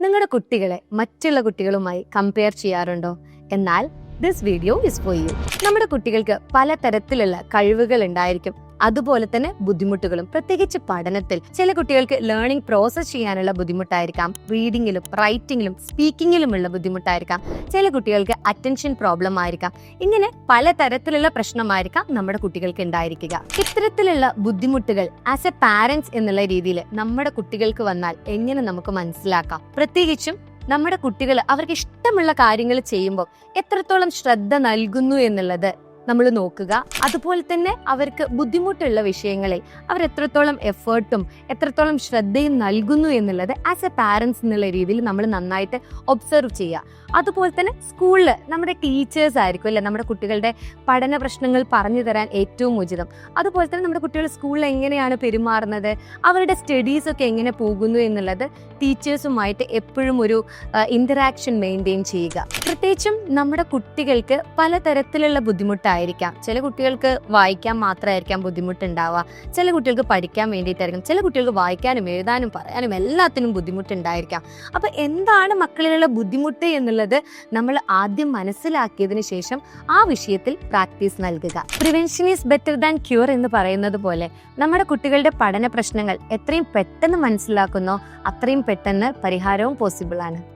നിങ്ങളുടെ കുട്ടികളെ മറ്റുള്ള കുട്ടികളുമായി കമ്പയർ ചെയ്യാറുണ്ടോ? എന്നാൽ this video is for you നമ്മുടെ കുട്ടികൾക്ക് പലതരത്തിലുള്ള കഴിവുകൾ ഉണ്ടായിരിക്കും. അതുപോലെ തന്നെ ബുദ്ധിമുട്ടുകളും. പ്രത്യേകിച്ച് പഠനത്തിൽ ചില കുട്ടികൾക്ക് ലേണിംഗ് പ്രോസസ് ചെയ്യാനുള്ള ബുദ്ധിമുട്ടായിരിക്കാം. റീഡിങ്ങിലും റൈറ്റിംഗിലും സ്പീക്കിങ്ങിലുമുള്ള ബുദ്ധിമുട്ടായിരിക്കാം. ചില കുട്ടികൾക്ക് അറ്റൻഷൻ പ്രോബ്ലം ആയിരിക്കാം. ഇങ്ങനെ പലതരത്തിലുള്ള പ്രശ്നമായിരിക്കാം നമ്മുടെ കുട്ടികൾക്ക് ഉണ്ടായിരിക്കുക. ഇത്തരത്തിലുള്ള ബുദ്ധിമുട്ടുകൾ ആസ് എ പാരന്റ്സ് എന്നുള്ള രീതിയിൽ നമ്മുടെ കുട്ടികൾക്ക് വന്നാൽ എങ്ങനെ നമുക്ക് മനസ്സിലാക്കാം? പ്രത്യേകിച്ചും നമ്മുടെ കുട്ടികൾ അവർക്ക് ഇഷ്ടമുള്ള കാര്യങ്ങൾ ചെയ്യുമ്പോൾ എത്രത്തോളം ശ്രദ്ധ നൽകുന്നു എന്നുള്ളത് നമ്മൾ നോക്കുക. അതുപോലെ തന്നെ അവർക്ക് ബുദ്ധിമുട്ടുള്ള വിഷയങ്ങളെ അവർ എത്രത്തോളം എഫേർട്ടും എത്രത്തോളം ശ്രദ്ധയും നൽകുന്നു എന്നുള്ളത് ആസ് എ പാരൻസ് എന്നുള്ള രീതിയിൽ നമ്മൾ നന്നായിട്ട് ഒബ്സർവ് ചെയ്യുക. അതുപോലെ തന്നെ സ്കൂളിൽ നമ്മുടെ ടീച്ചേഴ്സ് ആയിരിക്കും അല്ലെ? നമ്മുടെ കുട്ടികളുടെ പഠന പ്രശ്നങ്ങൾ പറഞ്ഞു തരാൻ ഏറ്റവും ഉചിതം. അതുപോലെ തന്നെ നമ്മുടെ കുട്ടികൾ സ്കൂളിൽ എങ്ങനെയാണ് പെരുമാറുന്നത്? അവരുടെ സ്റ്റഡീസ് ഒക്കെ എങ്ങനെ പോകുന്നു എന്നുള്ളത് ടീച്ചേഴ്സുമായിട്ട് എപ്പോഴും ഒരു ഇന്ററാക്ഷൻ മെയിന്റെയിൻ ചെയ്യുക. പ്രത്യേകിച്ചും നമ്മുടെ കുട്ടികൾക്ക് പലതരത്തിലുള്ള ബുദ്ധിമുട്ടായിരിക്കാം ചില കുട്ടികൾക്ക് വായിക്കാൻ മാത്രമായിരിക്കാം ബുദ്ധിമുട്ടുണ്ടാവുക. ചില കുട്ടികൾക്ക് പഠിക്കാൻ വേണ്ടിയിട്ടായിരിക്കും. ചില കുട്ടികൾക്ക് വായിക്കാനും എഴുതാനും പറയാനും എല്ലാത്തിനും ബുദ്ധിമുട്ടുണ്ടായിരിക്കാം. അപ്പം എന്താണ് മക്കളിലുള്ള ബുദ്ധിമുട്ട് എന്നുള്ളത് നമ്മൾ ആദ്യം മനസ്സിലാക്കിയതിന് ശേഷം ആ വിഷയത്തിൽ പ്രാക്ടീസ് നൽകുക. Prevention is better than cure എന്ന് പറയുന്നത് പോലെ നമ്മുടെ കുട്ടികളുടെ പഠന പ്രശ്നങ്ങൾ എത്രയും പെട്ടെന്ന് മനസ്സിലാക്കുന്നോ അത്രയും പെട്ടെന്ന് പരിഹാരവും പോസിബിൾ ആണ്.